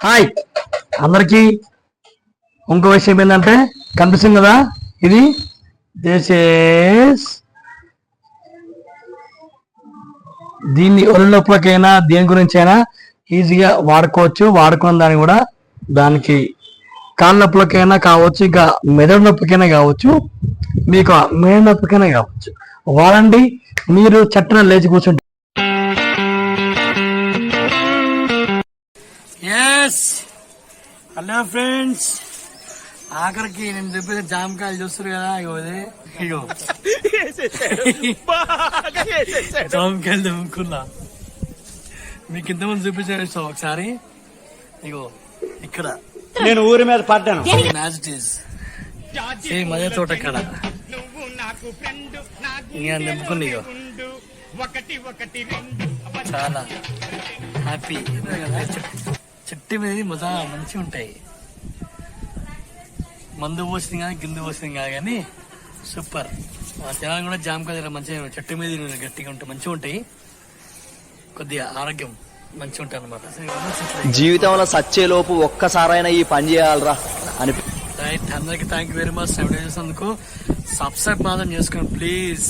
Hi. అందరికీ ఇంకో విషయం ఏంటంటే కనిపిస్తుంది కదా? ఇది దిస్ దీన్ని ఒళ్ళు నొప్పులకైనా దేని గురించి అయినా ఈజీగా వాడుకోవచ్చు వాడుకున్న దాన్ని కూడా దానికి కాళ్ళ నొప్పులకైనా కావచ్చు ఇంకా మెదడు నొప్పికైనా కావచ్చు మీకు మెదడు నొప్పికైనా కావచ్చు. వాడండి మీరు చట్టన లేచి కూర్చుంటారు ఎస్ హలో ఫ్రెండ్స్ ఆఖరికి నేను చెప్పేది జామకాయలు చూస్తారు కదా ఇగో ఇగో. జామకాయలు తెమ్ముకున్నా. మీకు ఇంతమంది చూపించారు ఒకసారి? ఇగో ఇక్కడ. నేను ఊరి మీద పడ్డాను. సేమ్ అదే తోట ఇక్కడ ఇంకా నింపుకుని ఇగో. చాలా హ్యాపీ. చెట్టు మీద మజా మంచిగా ఉంటాయి. మందు పోసింది కానీ గిందు పోసింది కాదు కానీ సూపర్. జనాలు కూడా జామకాయలు మంచిగా చెట్టు మీద గట్టిగా ఉంటాయి మంచిగా ఉంటాయి. కొద్దిగా ఆరోగ్యం మంచిగా ఉంటాయి అనమాట జీవితంలో సచ్చేలోపు ఒక్కసారైనా ఈ పని చేయాలరా అని రైట్ అందరికి thank you very much seven చేసినందుకు సబ్స్క్రైబ్ మాత్రం చేసుకోండి ప్లీజ్